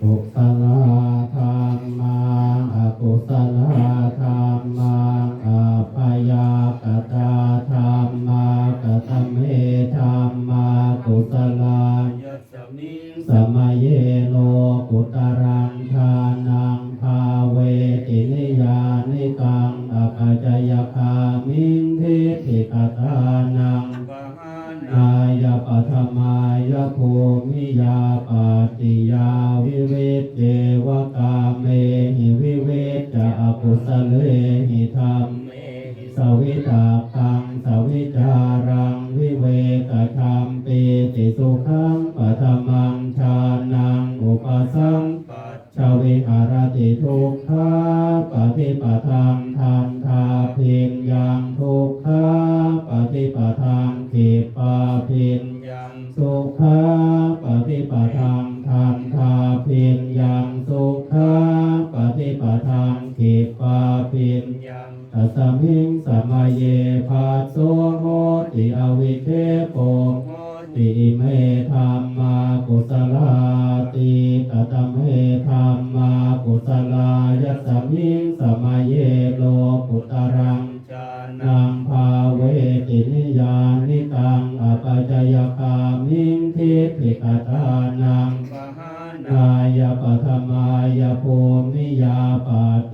กุศ มิยาปัตติยาวิเวทเจวกาเมหิวิเวทจะอกุสเลหิธรรมเมหิสวิตาคังสวิจารังวิเวกธรรมปีติสุขังปัทมังชานังอุปสังปัจชาวิหารติทุกขาปฏิปทัง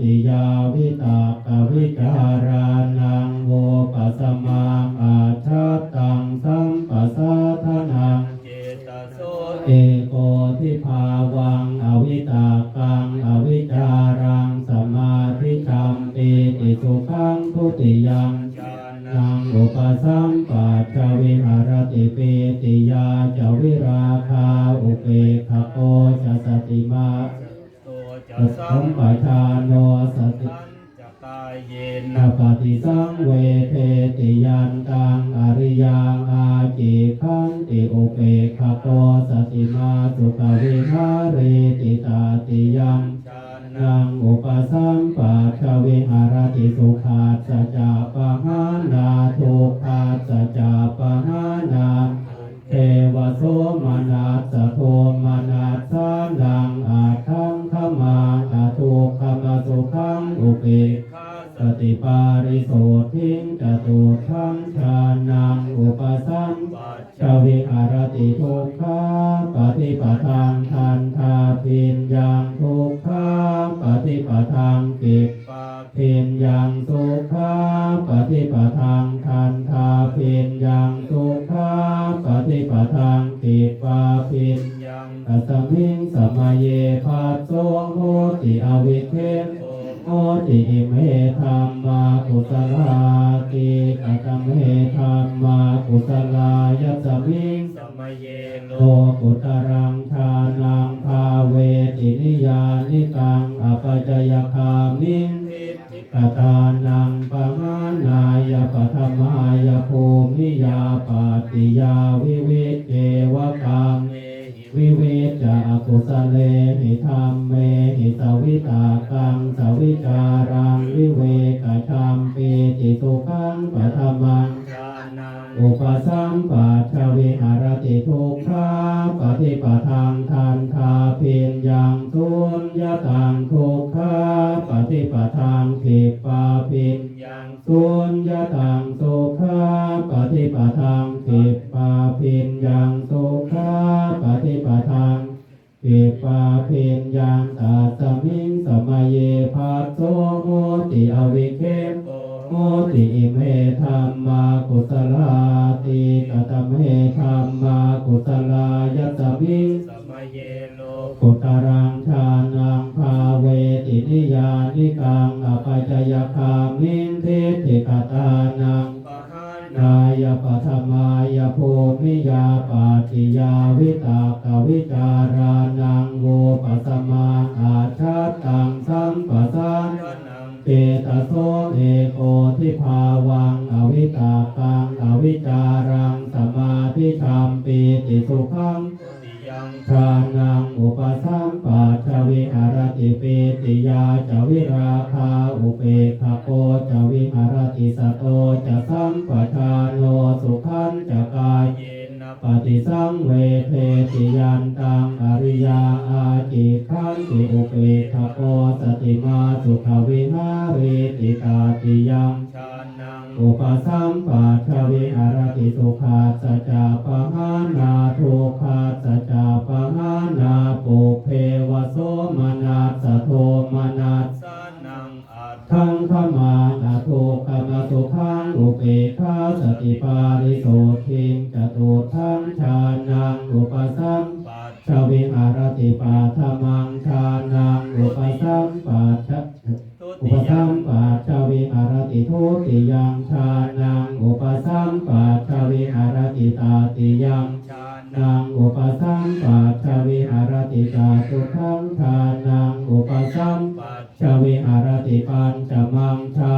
ติยาวิตากวิจารานังโวปัสมาอาชาตังสัมปัสสะทานังเจตโสเอโกทิภาวังอวิตากังอวิจารังสมาธิจัมปีติสุขังทุติยังจานังอุปสัมปัจจวิหารติปีติยาจาวิราคาอุเปกขโกจสติมา จะสัสัมมปชาโนสติทันจะกายเยนนปฏิสังเวเทติยันตังอริยังอาจิขันติอุเปกขโกสติมาสุขวิหาริติตาติยังนังอุปสัมปัจจวิหารติสุขาสจจะปะหานาทุกขาสจจะปะหานาเทวโสมนัสโทมนัสสานา เปกสติปาริโสทิงจตุทังชานังอุปสัมชาวิหารติทุกขาปฏิปทังทันทาพินยังทุกขาปฏิปทังกิจพินยังสุขาปฏิปทังทันทาพินยังสุขาปฏิปทังกิจปาพินยังตัสสมิงสมัยเยภัสโสโหติอวิเคส โตโหติเมธรรมากุศลาติกตเมธรรมากุศลายัสมิงสมยเยโลโลกุตรังชานังภาเวตินิยานิตังอปจยคามิงทิกตานังปะมานายปัทมายภูมิยาปาติยาวิเวเกวกาม วิเวจะอกุสเลหิธรรมเมหิสวิตากังสวิจารังวิเวกธรรมปีติสุขังปัทมังจานังอุปสัมปัชวิหารติทุกขาปฏิปทังทันทาเพินยังทุนยะตังทุกขาปฏิปทังขิปาพินยังสุญญตังสุขาปฏิปทังขิปาพินยังสุขาปฏิปทั งขิปาเพนยังตัสมิงสมัยเยภาโสโมติอวิเคมโตโมติอิเมธรรม ตัง ติมาสุขวิหาริติตาติยังชานังอุปสัมปัชชวิหารติสุขาสัจจาปหานาทุกขาสัจจาปหานาปุเพ อุติปยัสัมปัชชวิหารติทุติยังชาณังอุปสัมปัชชวิหารติตาติยังชาณังอุปสัมปัชชวิหารติตาตุทังชาณังอุปสัมปัจชวิหารติปัญจมังชา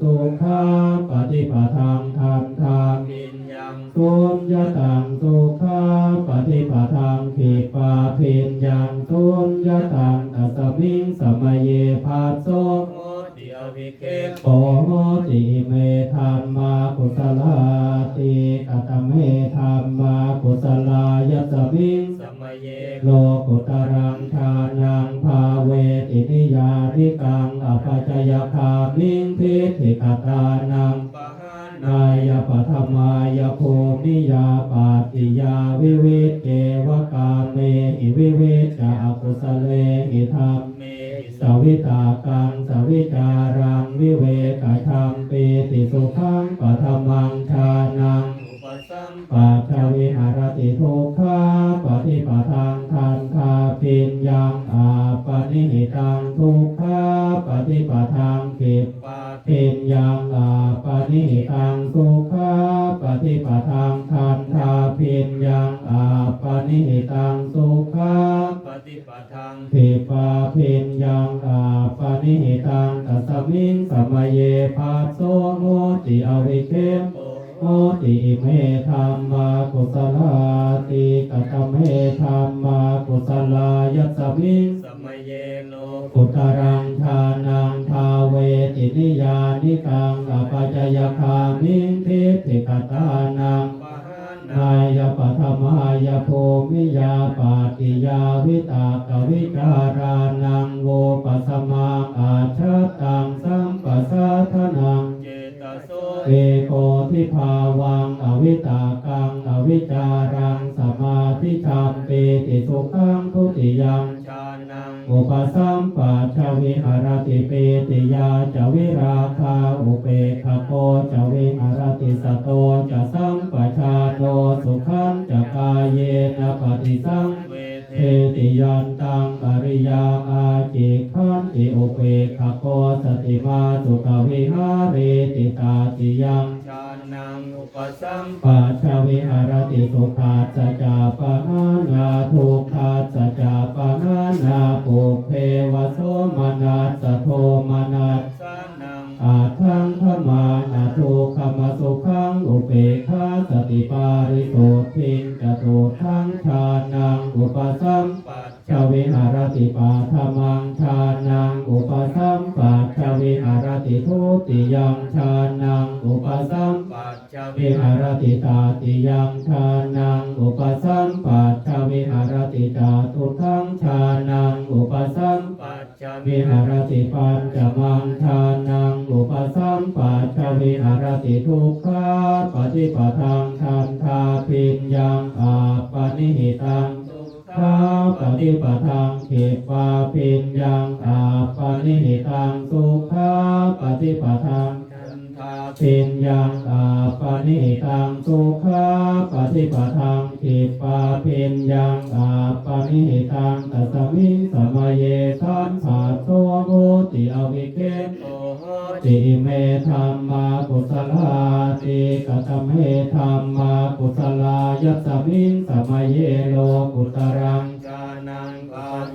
สุขาปฏิปทางทันทางปิญญังสุญญตังทุขาปฏิปทางกิปาปิญญังสุญญตังอัสสมิงสมเยภาโสโมติอวิเคโปโมติเมธรรมากุศลาติกตเมธรรมากุศลายัสสมิงสมเยโลกุตรังชานังภาเวตินิยาริกังอภัจจยคามิง ทิฏฐิกานังปหานายปัทมายภูมิยาปาติยาวิเวเกวกาเมอิวิเวจะอกุสเลอิธรรมเมสวิตากังสวิจารังวิเวกธรรมปีติสุขังปัทมังชานัง ปสัมปัจจวิหารติทุกขาปฏิปทางทันทาปิญญังอาปนิหิตังทุกขาปฏิปทางกิปปาปิญญังอาปนิหิตังทุกขาปฏิปทางทันทาปิญญังอาปนิหิตังทุกขาปฏิปทังปิปาปิญญังอาปนิหิตังตัสสมิงสมเยภาโสโมติอวิเคมโปโม ติเมธรรมากุศลาติกตเมธรรมากุศลายัสมิสมเยโลกุตรังทานังทาเวตินิยานิกังอปัจจยคามิงทิฏฐิกตานังปหานายปัทมายภูมิยาปาติยาวิตากวิจารานังโวปัสมาอาชตังสัมปสัทนัง เจตโสเอโกทิภาวังอวิตากังอวิจารังสมาธิธรรมปีติสุขังทุติยังชานังอุปสัมปัชวิหารติปีติยาจวิราคาอุเปกขโปจวิหารติสตโตจะสัมปชาโนสุขังจะกายเยนะปฏิสั สัมปัจจวิหารติสุขาสัจจาปหานาทุกขาสัจจาปหานาปุเพวโสมนัสโทมนัสสานังอาทังขมานาทุกขมสุขังอุเปขาสติปาริโสทิงจตุทังชานังอุปสัมปัจชวิหารติปาธมังชานั รติตาติยังชานังอุปสัมปัชชวิหารติจาตุทังชานังอุปสัมปัจจวิหารติปัญจมังชานังอุปสัมปัชชวิหารติทุกขาปฏิปทังทันทาปิญญังอาปนิหิตังสุขข้าปฏิปทังเขปาปิญญังอาปนิหิตังสุขาปฏิปทังทันทา ปิญญังอาปนิตังสุขาปฏิปทังเขปาปิญญังอาปนิตังตัสมิสมเยทันขาโตโมติอวิเกตโอติเมธรรมากุศลาติกตเมธรรมากุศลายัสสมิงสมเยโลกุตรังชานัง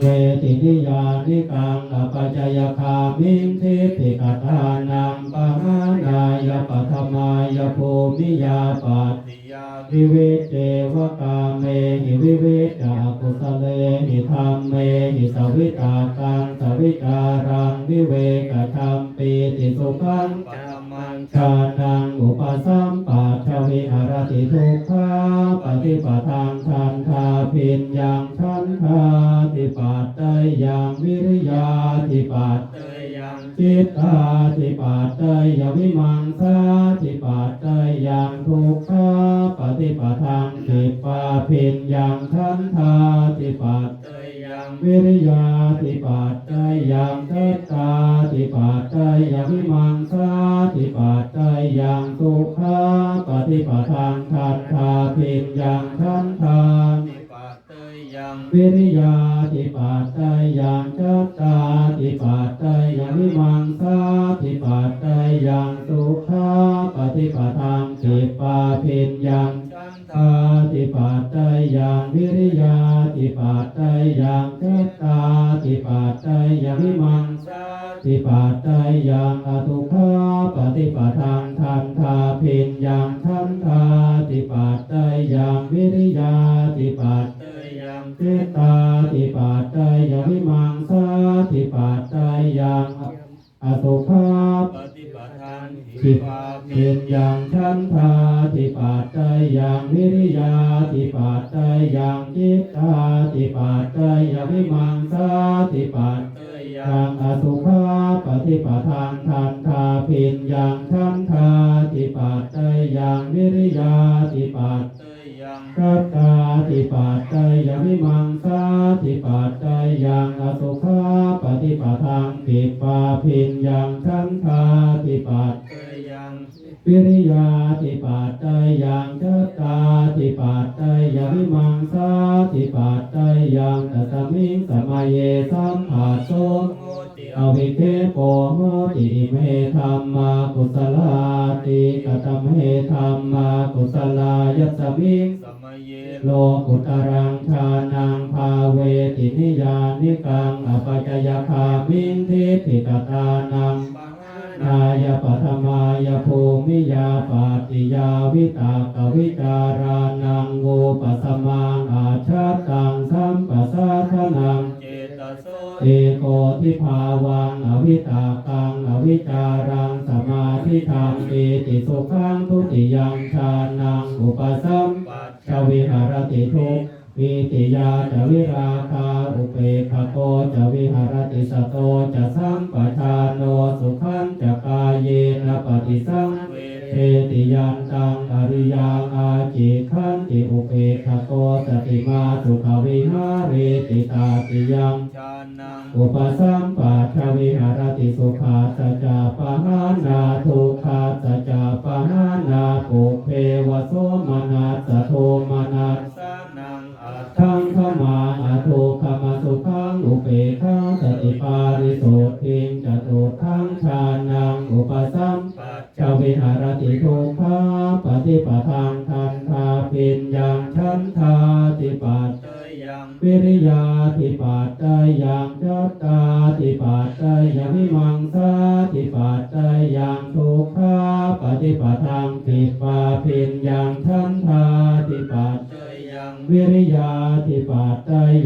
เวตินิยานิกังอปัจจยคามิทิฏฐิกตานังปหานายปัทมายภูมิยาปัตติยาวิเวเจวกาเมหิวิเวจากุสเลหิธรรมเมหิสวิตากังสวิจารังวิเวกธรรมปีติสุขังชานังอุปสัมปัชวิหารติทุกขาปฏิปทางทันทาพินยังทันทา ยังวิริยาติปัตเตยังจิตตาติปัตเตยวิมังสาติปัตเตยยังทุกขาปฏิปทางติปาพินยังทันทาติปัตเตยังวิริยาติปัตเตยังเตตาติปัตเตยวิมังสาติปัตเตยยังสุกขาปฏิปทานทันทาพินยังทันทานติปัตเตยยังวิริยาติปัตเต อตุขะปฏิปทางทันทาพินยังทันทาติปัตเตยังวิริยาติปัตเตยังเจตตาติปัตเตยวิมังสาติปัตเตยังอตุขะปฏิปทานทิปาเพีมิยนยังชันทาติปัตเตยังวิริยาติปัตเตยังจิตตาติปัตเตยวิมังสาติปัตต ยยังอสุภาปฏิปทานทันทาพินยังทันทาติปัตเตยังวิริยาติปัตเตยยังกัตตาติปัตเตยวิมังสาติปัตเตยังอสุภาปฏิปทานปิปาพินยังทันทาติปัตเตย วิริยาติปัตเตยังเจตตาติปัตเตยวิมังสาติปัตเตยังตัสมิงสมัยเยสัมภาโสโมติอวิเคโปโหติเมธรรมากุศลาติกตมเมธรรมากุศลายัสมิงโลกุตรังชานังภาเวตินิยานิกังอปัจยคามินทิติกตานัง นายปัทมายภูมิยาปาติยาวิตากวิจารานังโวปัสมังอาชาตังสัมปัสสะทนังเจตโสเอโกทิภาวังอวิตากังอวิจารังสมาธิธรรมปีติสุขังทุติยังชานังอุปสัมปัชวิหารติทุก วิติยาจวิราคาอุเปขโกจวิหารติสโตจะสัมปชาโนสุขันจะกายเยนะปฏิสังเวเทติยันตังอริยังอาจิขันติอุเปขโกสติมาสุขวิหาริติตาติยังชานังอุปสัมปัชวิหารติสุขาสัจจาปหานาทุกขาสัจจาปหานาปุเพวโสมนัสสะโทมนัสสานังอา ทังขมาอาทุ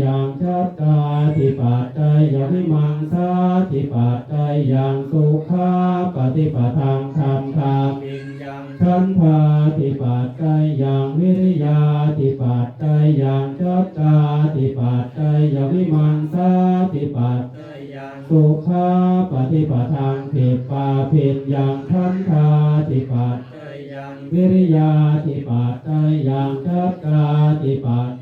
ยังจัตตาติปัตตยังวิมังสาติปัตตยังสุขาปฏิปทางทันทาปิญญังฉันทาติปัตตยังวิริยาติปัตตยังจัตตาติปัตตยังวิมังสาติปัตเตยยังสุขาปฏิปทางติปาพินยังฉันทาติปัตเตยยังวิริยาติปัตตยังจัตตาติปัต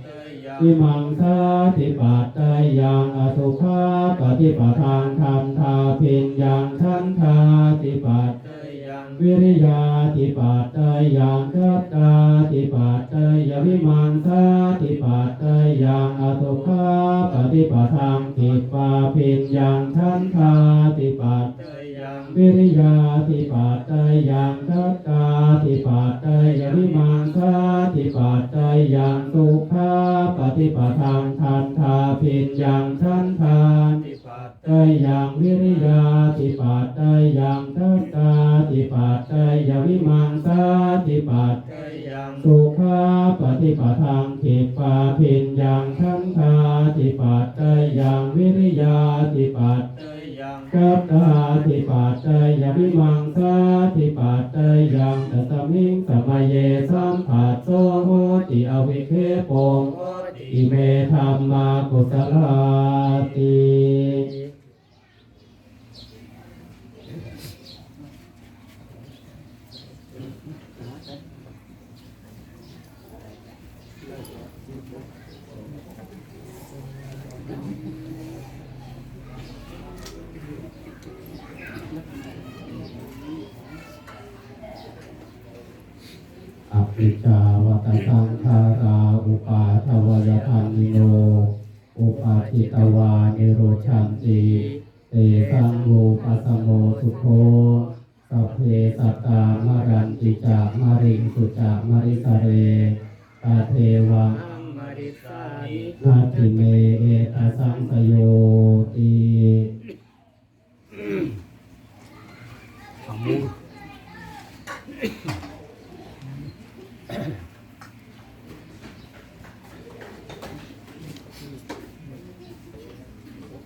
วิมังสาติปัตตยังอสุขาปฏิปทางทันทาพินยังฉันทาติปัตตยยังวิริยาติปัตตยังกัตตาติปัตตยวิมังสาติปัตตยังอตุภาปฏิปทังติปาพินยังทันทาติปัตตย วิริยาติปัตตยังกัตตาติปัตตยวิมังสาติปัตตยังสุภาปฏิปทังทันทาพินยังทันทานติปัตเตยังวิริยาติปัตเตยังทัตตาติปัตเตยวิมังสาติปัตเตยยังสุขาปฏิปทังทิปาพินยังทันทาทิปัตเตยังวิริยาทิปัตเตย กัปตาทิปัตเตยวิมังสาทิปัตเตยังตัมิงสมัยเยสัมผัสโสโหติอวิเคปงโอติอิเมธรรมากุสลาติ อภิชาวตสังขาราอุปาทวยธรรมิโน อุปาทิตวานิ โรชันติเตสังโมปัสโมสุโคสัพเพสัตตามารันติจามาริงสุจามาริสเรตาเทวะอานินาทิเมเอตสังสโยติฝั่งนู้น